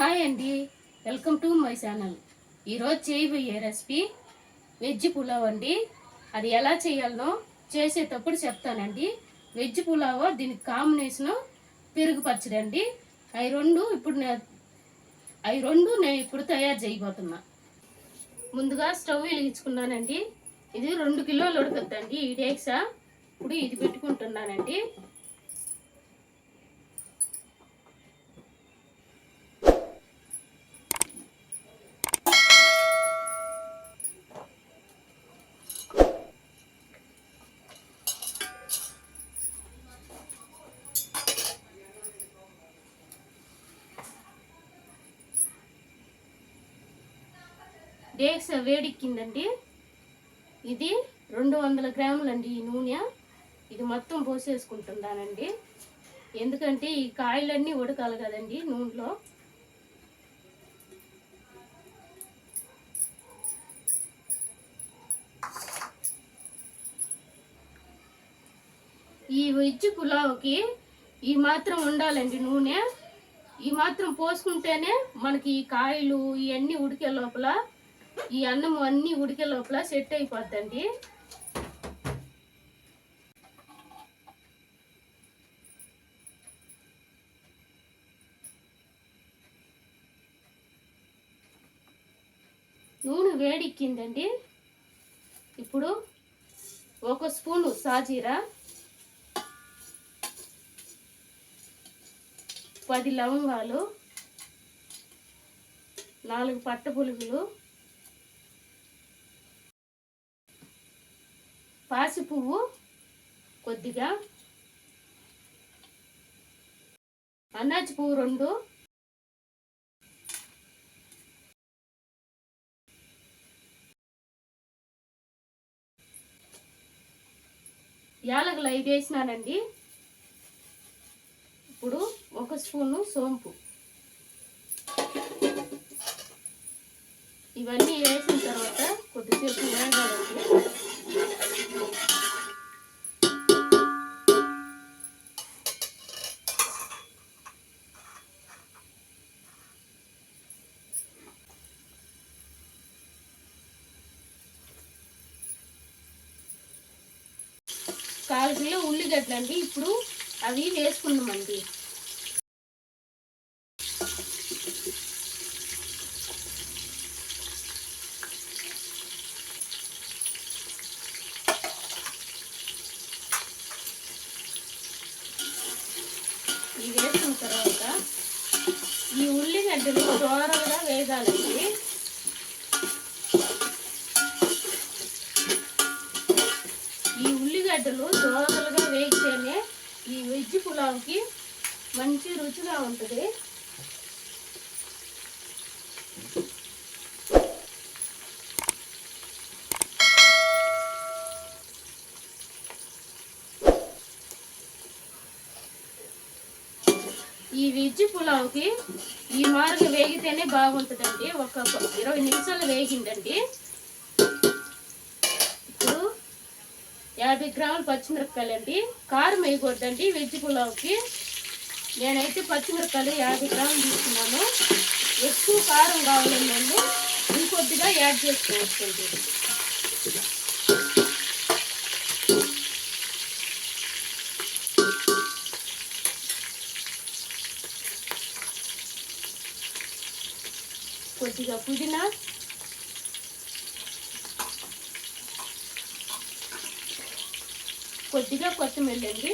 Hi అండి. Welcome to my channel. ఈరోజు చేయబోయే రెసిపీ వెజ్ పులావ్ అండి. అది ఎలా చేయాలనో చేసేటప్పుడు చెప్తానండి. వెజ్ పులావ్ దీనికి కాంబినేషను పెరుగు పచ్చడి అండి. అవి రెండు ఇప్పుడు నేను అవి రెండు నేను ఇప్పుడు తయారు చేయబోతున్నా. ముందుగా స్టవ్ వెలిగించుకున్నానండి. ఇది రెండు కిలోలు ఉడకద్దండి. ఈ డేక్సా. ఇప్పుడు ఇది పెట్టుకుంటున్నానండి. డేక్స్ వేడెక్కిందండి ఇది రెండు వందల గ్రాములండి ఈ నూనె. ఇది మొత్తం పోసేసుకుంటున్నానండి. ఎందుకంటే ఈ కాయలన్నీ ఉడకాలి కదండి నూనెలో. ఈ వెజ్ పులావ్కి ఈ మాత్రం ఉండాలండి నూనె. ఈ మాత్రం పోసుకుంటేనే మనకి ఈ కాయలు ఇవన్నీ ఉడికే లోపల ఈ అన్నం అన్నీ ఉడికే లోపల సెట్ అయిపోద్దండి. నూనె వేడెక్కిందండి. ఇప్పుడు ఒక స్పూను సాజీరా పది లవంగాలు నాలుగు పట్ట పులుగులు పాసి పువ్వు కొద్దిగా. అన్నాచి పువ్వు రెండు. యాలకులు ఐదు వేసినానండి. ఇప్పుడు ఒక స్పూను సోంపు. ఇవన్నీ వేసిన తర్వాత కొద్దిసేపు వేగాలండి కాలు కిలో ఉల్లిగడ్డలు అండి ఇప్పుడు అవి వేసుకున్నామండి వేసిన తర్వాత ఈ ఉల్లిగడ్డలు దోరగా వేగాలండి. ఈ ఉల్లిగడ్డలు దోరలుగా వేగితేనే ఈ వెజ్ పులావ్కి మంచి రుచిగా ఉంటుంది. ఈ వెజ్ పులావ్కి ఈ మార్గ వేగితేనే బాగుంటుందండి. ఒక ఇరవై నిమిషాలు వేగిందండి. ఇప్పుడు యాభై గ్రాములు పచ్చిమిరపకాయలు అండి కారం వేయకూడదండి వెజ్ పులావ్కి. నేనైతే పచ్చిమిరపకాయలు యాభై గ్రాములు తీసుకున్నాను. ఎక్కువ కారం కావాలండి. వాళ్ళు ఇంకొద్దిగా యాడ్ చేసుకోవచ్చండి. కొద్దిగా పుదీనా. కొద్దిగా కొత్తిమీర అండి.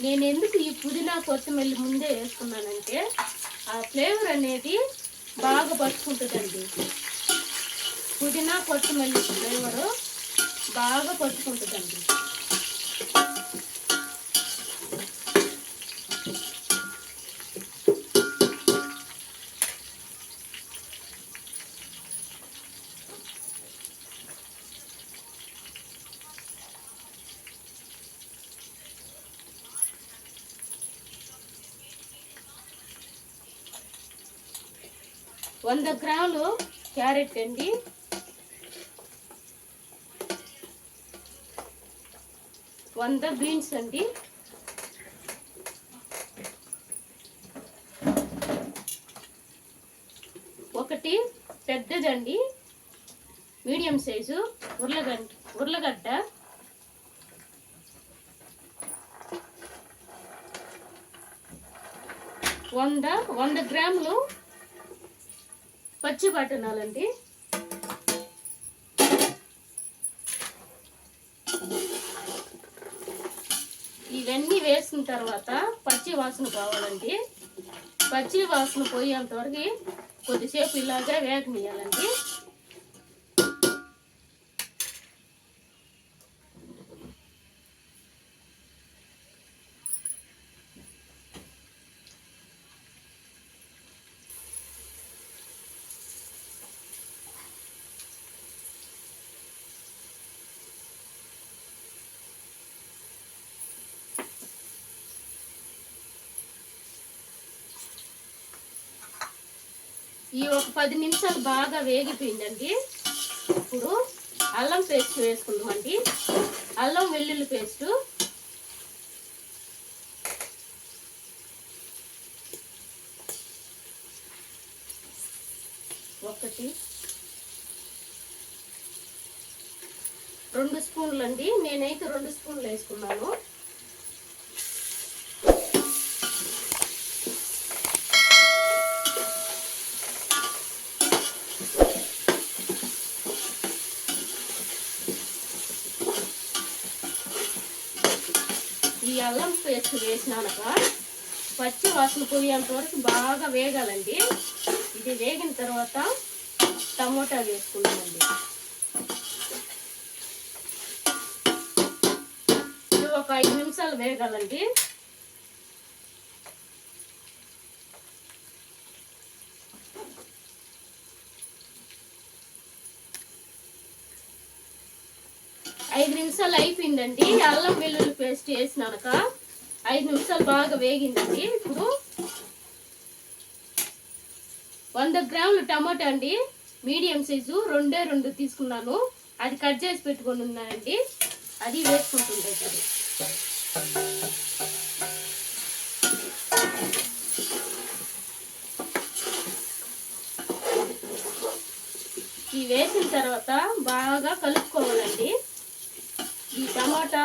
నేను ఎందుకు ఈ పుదీనా కొత్తిమీర ముందే వేసుకున్నానంటే ఆ ఫ్లేవర్ అనేది బాగా పట్టుకుంటుందండి. పుదీనా కొత్తిమీర ఫ్లేవరు బాగా పట్టుకుంటుందండి. వంద గ్రాములు క్యారెట్ అండి. వంద బీన్స్ అండి. ఒకటి పెద్దదండి. మీడియం సైజు ఉర్లగడ్డ ఉర్లగడ్డ. వంద వంద గ్రాములు పచ్చి బట్టనాలండి ఇవన్నీ వేసిన తర్వాత పచ్చి వాసన కావాలండి. పచ్చి వాసన పోయేంతవరకు కొద్దిసేపు ఇలాగే వేగనీయాలండి ఈ ఒక పది నిమిషాలు బాగా వేగిపోయిందండి. ఇప్పుడు అల్లం పేస్ట్ వేసుకుందామండి. అల్లం వెల్లుల్లి పేస్టు. ఒకటి. రెండు స్పూన్లు అండి నేనైతే రెండు స్పూన్లు వేసుకున్నాను. ఈ అల్లం పేస్ట్ వేసినాక పచ్చి వాసన పోయేంత వరకు బాగా వేగాలండి. ఇది వేగిన తర్వాత టమోటా వేసుకున్నామండి ఇది ఒక ఐదు నిమిషాలు వేగాలండి. ఐదు నిమిషాలు అయిపోయిందండి. అల్లం వెల్లుల్లి పేస్ట్ వేసినాక ఐదు నిమిషాలు బాగా వేగిందండి. ఇప్పుడు వంద గ్రాములు టమాటా అండి. మీడియం సైజు రెండే రెండు తీసుకున్నాను. అది కట్ చేసి పెట్టుకొని ఉన్నానండి. అది వేసుకుంటుంది అది ఈ వేసిన తర్వాత బాగా కలుపుకోవాలండి. ఈ టమాటా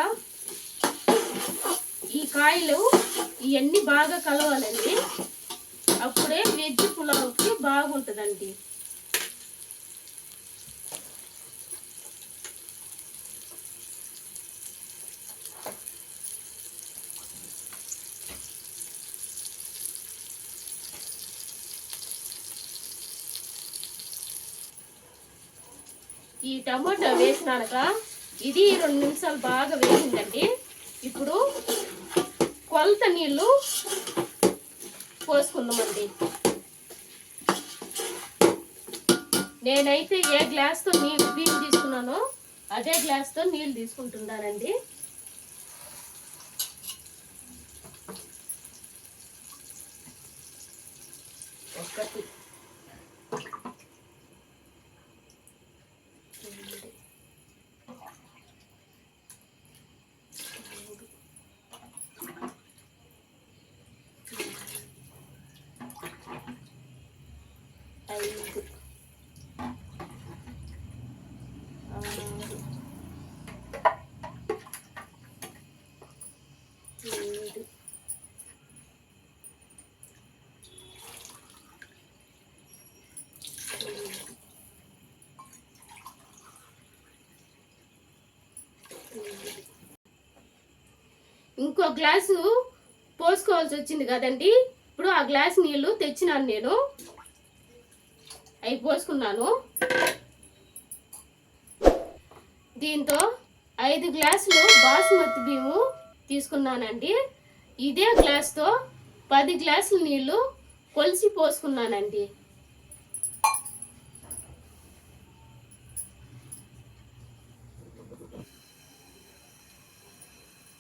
ఈ కాయలు ఇవన్నీ బాగా కలవాలండి. అప్పుడే వెజ్ పులావ్కి బాగుంటుందండి. ఈ టమాటా వేసినాక ఇది రెండు నిమిషాలు బాగా వేసిందండి ఇప్పుడు కొలత నీళ్ళు పోసుకుందామండి. నేనైతే ఏ గ్లాస్తో నీళ్ళు బియ్యం తీసుకున్నానో అదే గ్లాస్తో నీళ్ళు తీసుకుంటున్నానండి. ఇంకో గ్లాసు పోసుకోవాల్సి వచ్చింది కదండి. ఇప్పుడు ఆ గ్లాస్ నీళ్ళు తెచ్చినాను నేను. అవి పోసుకున్నాను. దీంతో ఐదు గ్లాసులు బాస్మతి బియ్యము తీసుకున్నానండి. ఇదే గ్లాస్తో పది గ్లాసులు నీళ్ళు కొలిసి పోసుకున్నానండి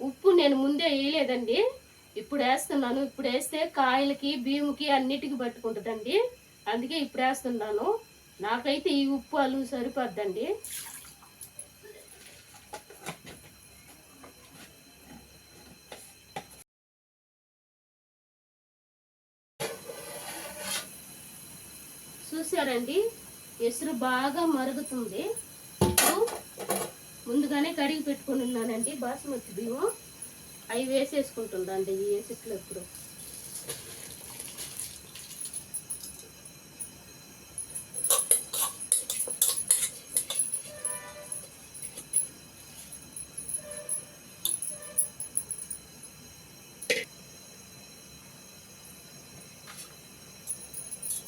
ఉప్పు నేను ముందే వేయలేదండి. ఇప్పుడు వేస్తున్నాను. ఇప్పుడు వేస్తే కాయలకి బియ్యంకి అన్నిటికీ పట్టుకుంటుందండి. అందుకే ఇప్పుడు వేస్తున్నాను. నాకైతే ఈ ఉప్పు అల్లు సరిపోద్దండి. చూసారండి? ఎసురు బాగా మరుగుతుంది. ఇప్పుడు ముందుగానే కడిగి పెట్టుకుని ఉన్నానండి. బాస్మతి బియ్యం. అవి వేసేసుకుంటుందండి ఈ ఎసుట్లో ఇప్పుడు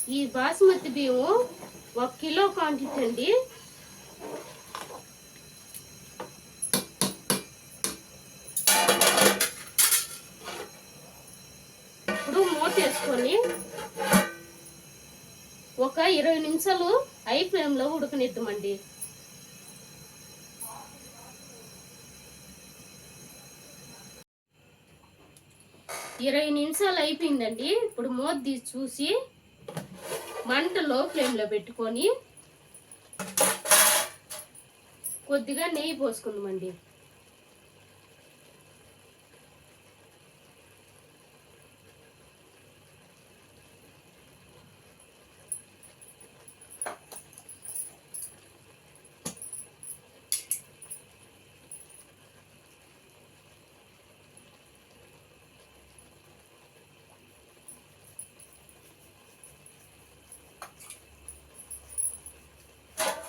ఈ బాస్మతి బియ్యం ఒక కిలో క్వాంటిటీ అండి. వేసుకొని ఒక ఇరవై నిమిషాలు ఐ ఫ్లేమ్లో ఉడకనిద్దామండి. ఇరవై నిమిషాలు అయిపోయిందండి. ఇప్పుడు మూత తీసి చూసి మంట లో ఫ్లేమ్లో పెట్టుకొని కొద్దిగా నెయ్యి పోసుకుందామండి.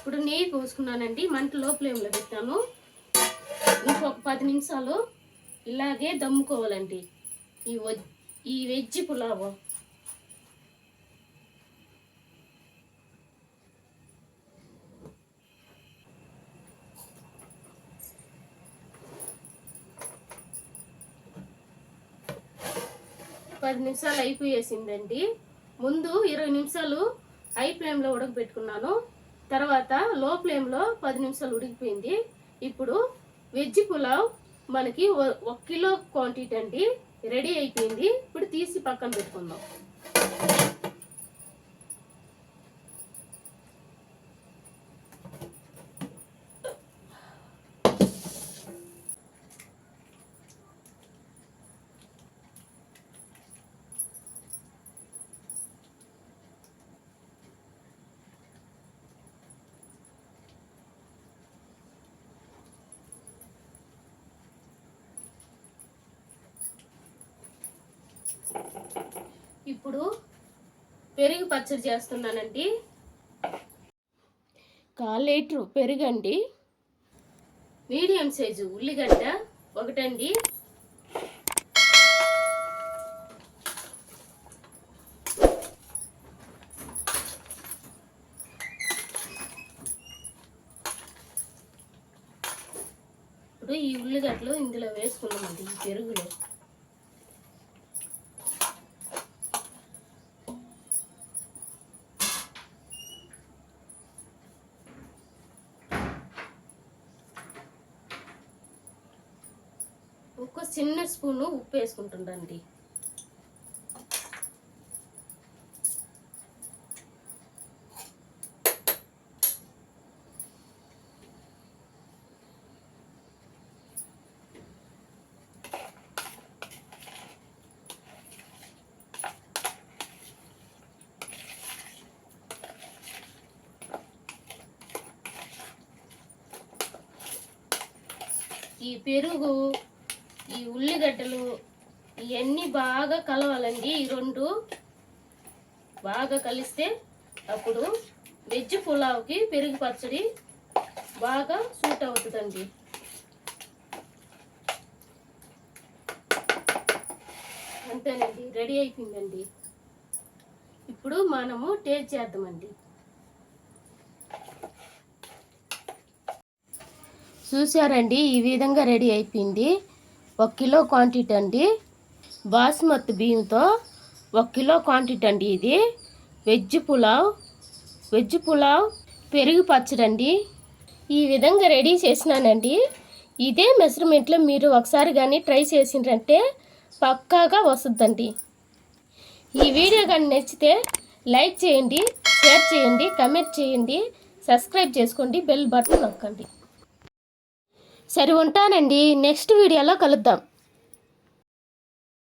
ఇప్పుడు నెయ్యి పోసుకున్నానండి మంట లో ఫ్లేమ్లో పెట్టాను ఇంకొక పది నిమిషాలు ఇలాగే దమ్ముకోవాలండి. ఈ ఈ వెజ్ పులావ్. పది నిమిషాలు అయిపోయేసిందండి. ముందు ఇరవై నిమిషాలు హై ఫ్లేమ్లో ఉడకబెట్టుకున్నాను. తర్వాత లో ఫ్లేమ్లో పది నిమిషాలు ఉడికిపోయింది. ఇప్పుడు వెజ్ పులావ్ మనకి ఒక కిలో క్వాంటిటీ అండి రెడీ అయిపోయింది. ఇప్పుడు తీసి పక్కన పెట్టుకుందాం. ఇప్పుడు పెరుగు పచ్చడి చేస్తున్నానండి. కాల్ లీటర్ పెరుగండి. మీడియం సైజు ఉల్లిగడ్డ ఒకటండి. ఇప్పుడు ఈ ఉల్లిగడ్డలు ఇందులో వేసుకున్నామండి ఈ పెరుగులో ఒక చిన్న స్పూను ఉప్పు వేసుకుంటుండండి. ఈ పెరుగు ఉల్లిగడ్డలు ఇవన్నీ బాగా కలవాలండి. ఈ రెండు బాగా కలిస్తే అప్పుడు వెజ్ పులావ్కి పెరుగు పచ్చడి బాగా సూట్ అవుతుందండి. అంతేనండి రెడీ అయిపోయిందండి. ఇప్పుడు మనము టేస్ట్ చేద్దామండి. చూసారండి ఈ విధంగా రెడీ అయిపోయింది. ఒక కిలో క్వాంటిటీ అండి. బాస్మతి బియ్యంతో ఒక కిలో క్వాంటిటీ అండి ఇది. వెజ్ పులావ్ వెజ్ పులావ్ పెరుగు పచ్చడండి ఈ విధంగా రెడీ చేసినానండి. ఇదే మెజర్మెంట్లో మీరు ఒకసారి కానీ ట్రై చేసిండ్రంటే పక్కాగా వస్తుందండి. ఈ వీడియో కానీ నచ్చితే లైక్ చేయండి షేర్ చేయండి కమెంట్ చేయండి సబ్స్క్రైబ్ చేసుకోండి బెల్ బటన్ నొక్కండి. సరే ఉంటానండి. నెక్స్ట్ వీడియోలో కలుద్దాం.